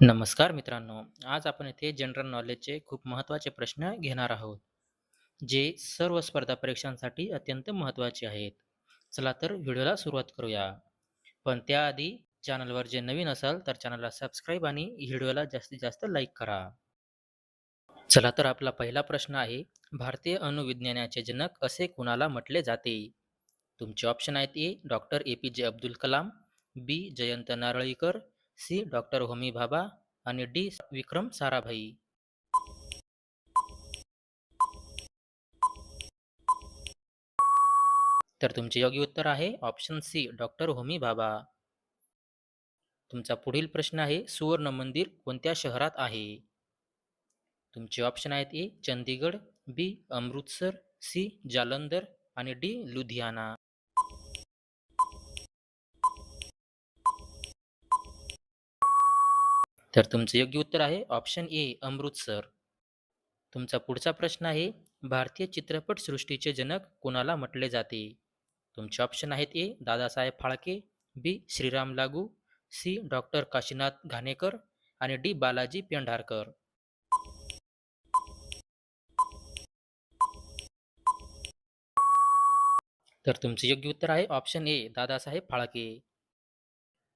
नमस्कार मित्रांनो. आज आपण येथे जनरल नॉलेजचे खूप महत्त्वाचे प्रश्न घेणार आहोत, जे सर्व स्पर्धा परीक्षांसाठी अत्यंत महत्त्वाचे आहेत. चला तर व्हिडिओला सुरुवात करूया. पण त्याआधी चॅनलवर जे नवीन असाल तर चॅनलला सबस्क्राईब आणि व्हिडिओला जास्तीत जास्त लाईक करा. चला तर आपला पहिला प्रश्न आहे, भारतीय अणुविज्ञानाचे जनक असे कुणाला म्हटले जाते? तुमचे ऑप्शन आहेत A. Doctor J Abdul Kalam, B. Jayant Narlikar, C. Doctor Homi Bhabha आणि डी. विक्रम साराभाई. तर तुमचे योग्य उत्तर आहे option C. Doctor Homi Bhabha. तुमचा पुढील प्रश्न आहे, सुवर्ण मंदिर कोणत्या शहरात आहे? तुमचे ऑप्शन आहेत A. Chandigarh, B. Amritsar, C. Jalandhar आणि डी. लुधियाना. तर तुमचं योग्य उत्तर आहे ऑप्शन ए. अमृतसर. तुमचा पुढचा प्रश्न आहे, भारतीय चित्रपट सृष्टीचे जनक कोणाला म्हटले जाते? तुमचे ऑप्शन आहेत ए. दादासाहेब फाळके, बी. श्रीराम लागू, सी. डॉक्टर काशीनाथ घाणेकर आणि डी. बालाजी पेंढारकर. तर तुमचे योग्य उत्तर आहे ऑप्शन ए. दादासाहेब फाळके.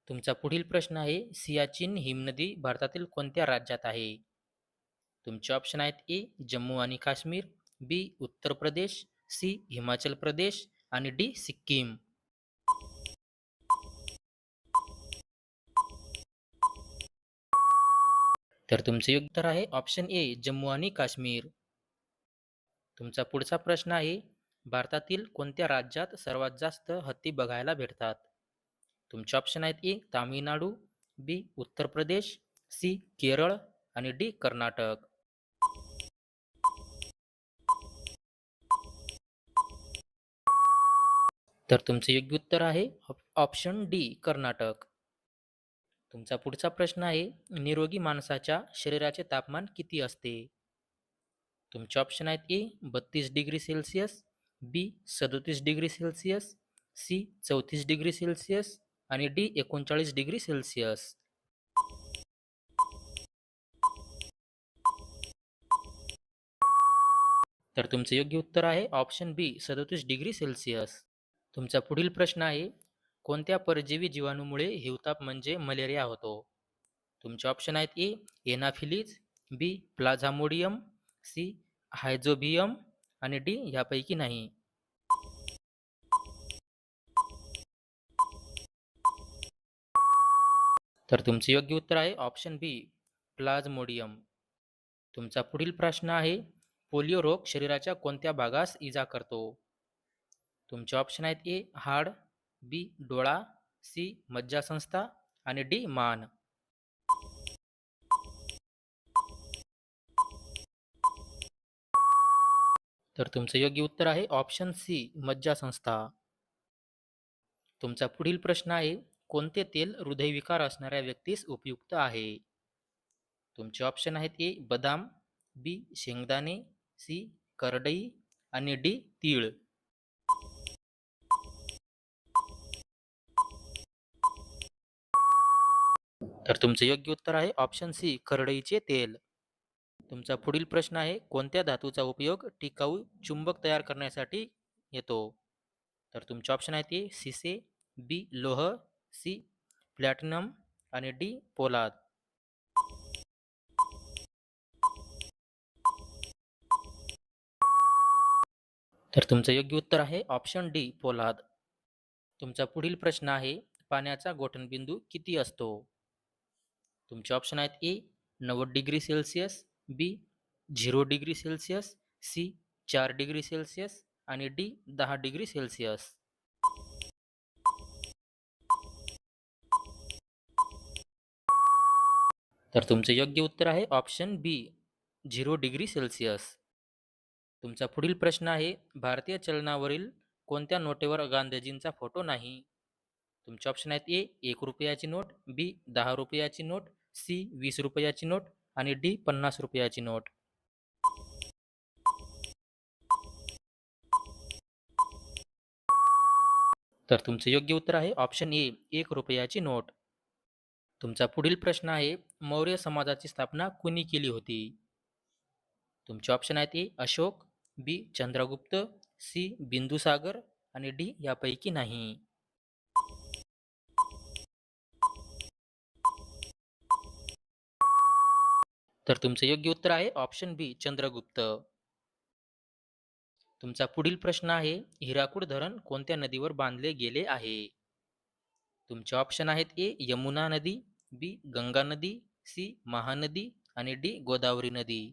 तुमचा पुढील प्रश्न आहे, सियाचीन हिमनदी भारतातील कोणत्या राज्यात आहे? तुमचे ऑप्शन आहेत ए. जम्मू आणि काश्मीर, बी. उत्तर प्रदेश, सी. हिमाचल प्रदेश आणि डी. सिक्कीम. तर तुमचे योग्य उत्तर आहे ऑप्शन ए. जम्मू आणि काश्मीर. तुमचा पुढचा प्रश्न आहे, भारतातील कोणत्या राज्यात सर्वात जास्त हत्ती बघायला भेटतात? तुमचे ऑप्शन आहेत ए. तामिळनाडू, बी. उत्तर प्रदेश, सी. केरळ आणि डी. कर्नाटक. तर तुमचे योग्य उत्तर आहे ऑप्शन डी. कर्नाटक. तुमचा पुढचा प्रश्न आहे, निरोगी माणसाच्या शरीराचे तापमान किती असते? तुमचे ऑप्शन आहेत ए. बत्तीस डिग्री सेल्सिअस, बी. सदोतीस डिग्री सेल्सिअस, सी. चौतीस डिग्री सेल्सिअस आणि डी. एकोणचाळीस डिग्री सेल्सिअस. तर तुमचे योग्य उत्तर आहे ऑप्शन बी. सदोतीस डिग्री सेल्सिअस. तुमचा पुढील प्रश्न आहे, कोणत्या परजीवी जीवाणूमुळे हिवताप म्हणजे मलेरिया होतो? तुमचे ऑप्शन आहेत ए. एनाफिलीज, बी. प्लाझामोडियम सी. हायझोबियम आणि डी. यापैकी नाही. तर तुमचे योग्य उत्तर आहे ऑप्शन बी. प्लाझ्मोडियम. तुमचा पुढील प्रश्न आहे, पोलिओ रोग शरीराच्या कोणत्या भागास इजा करतो? तुमचे ऑप्शन आहेत ए. हाड, बी. डोळा, सी. मज्जासंस्था आणि डी. मान. तर तुमचं योग्य उत्तर आहे ऑप्शन सी. मज्जासंस्था. तुमचा पुढील प्रश्न आहे, कोणते तेल हृदयविकार असणाऱ्या व्यक्तीस उपयुक्त आहे? तुमचे ऑप्शन आहेत ए. बदाम, बी. शेंगदाणे, सी. करडई आणि डी. तीळ. तर तुमचे योग्य उत्तर आहे ऑप्शन सी. करडईचे तेल. तुमचा पुढील प्रश्न आहे, कोणत्या धातूचा उपयोग टिकाऊ चुंबक तयार करण्यासाठी येतो? तर तुमचे ऑप्शन आहेत ए. सिसे, बी. लोह, सी. प्लॅटिनम आणि डी. पोलाद. तर तुमचं योग्य उत्तर आहे ऑप्शन डी. पोलाद. तुमचा पुढील प्रश्न आहे, पाण्याचा गोठणबिंदू किती असतो? तुमचे ऑप्शन आहेत ए. नव्वद degree Celsius, B. Zero degree Celsius, C. चार डिग्री सेल्सिअस आणि डी. दहा डिग्री सेल्सिअस. तर तुमचे योग्य उत्तर आहे option B. Zero degree Celsius. तुमचा पुढील प्रश्न आहे, भारतीय चलनावरील कोणत्या नोटेवर गांधीजींचा फोटो नाही? तुमचे ऑप्शन आहेत ए. एक रुपयाची नोट, बी. दहा रुपयाची नोट, सी. वीस रुपयाची नोट आणि डी. पन्नास रुपयाची नोट. तर तुमचे योग्य उत्तर आहे ऑप्शन ए. एक रुपयाची नोट. तुमचा पुढील प्रश्न आहे मौर्य समाजाची स्थापना कुणी केली होती? तुमचे ऑप्शन आहेत A Ashok B Chandragupta C Bindusagar आणि डी यापैकी नाही. तर तुमचे योग्य उत्तर आहे ऑप्शन बी चंद्रगुप्त. तुमचा पुढील प्रश्न आहे हिराकूड धरण कोणत्या नदीवर बांधले गेले आहे? तुमचे ऑप्शन आहेत ए यमुना नदी बी गंगा नदी सी महानदी आणि डी गोदावरी नदी.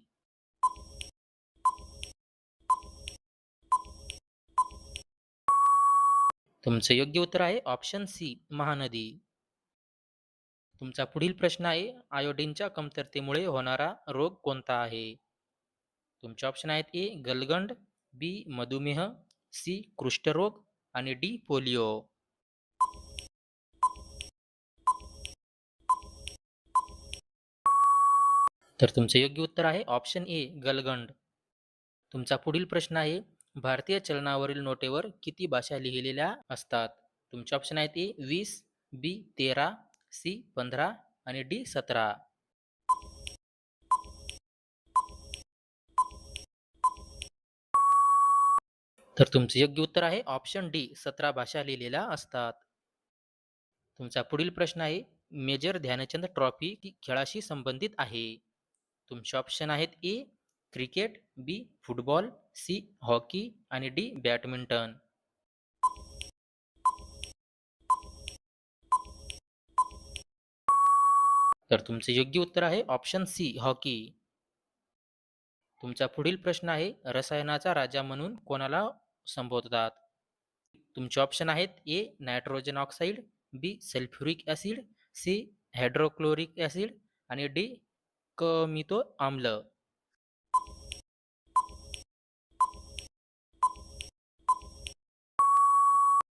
तुमचं योग्य उत्तर आहे ऑप्शन सी महानदी. तुमचा पुढील प्रश्न आहे आयोडीनच्या कमतरतेमुळे होणारा रोग कोणता आहे? तुमचे ऑप्शन आहेत ए गलगंड बी मधुमेह सी कुष्ठरोग आणि डी पोलिओ. तर तुमचे योग्य उत्तर आहे. ऑप्शन ए गलगंड. तुमचा पुढील प्रश्न आहे भारतीय चलनावरील नोटेवर किती भाषा लिहिलेल्या असतात? तुमचे ऑप्शन आहेत ए वीस बी तेरा सी पंधरा आणि डी सतरा. तर तुमचे योग्य उत्तर आहे ऑप्शन डी सतरा भाषा लिहिलेल्या असतात. तुमचा पुढील प्रश्न आहे मेजर ध्यानचंद ट्रॉफी खेळाशी संबंधित आहे? तुमचे ऑप्शन आहेत A cricket B football C hockey आणि डी बॅडमिंटन. तर तुमचे योग्य उत्तर आहे ऑप्शन सी हॉकी. तुमचा पुढील प्रश्न आहे रसायनाचा राजा म्हणून कोणाला संबोधतात? तुमचे ऑप्शन आहेत A nitrogen oxide B sulphuric acid C hydrochloric acid आणि डी कमितो आम्ल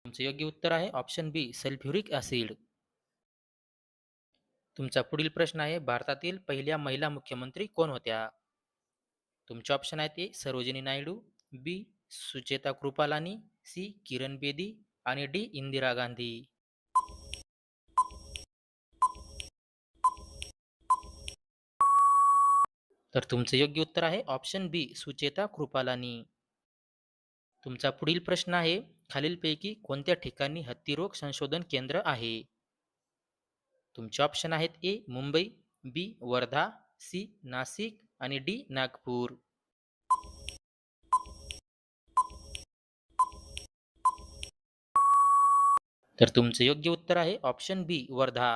तुमचं योग्य उत्तर आहे. ऑप्शन बी सल्फ्युरिक ॲसिड तुमचा पुढील प्रश्न आहे भारतातील पहिल्या महिला मुख्यमंत्री कोण होत्या? तुमचे ऑप्शन आहेत A Sarojini Naidu B Sucheta Kripalani C Kiran Bedi आणि डी इंदिरा गांधी. तर तुमचे योग्य उत्तर आहे. ऑप्शन बी सुचेता कृपालानी तुमचा पुढील प्रश्न आहे खालीलपैकी कोणत्या ठिकाणी हत्तीरोग संशोधन केंद्र आहे? तुमचे ऑप्शन आहेत A Mumbai B Wardha C Nashik आणि डी नागपूर. तर तुमचे योग्य उत्तर आहे ऑप्शन बी वर्धा.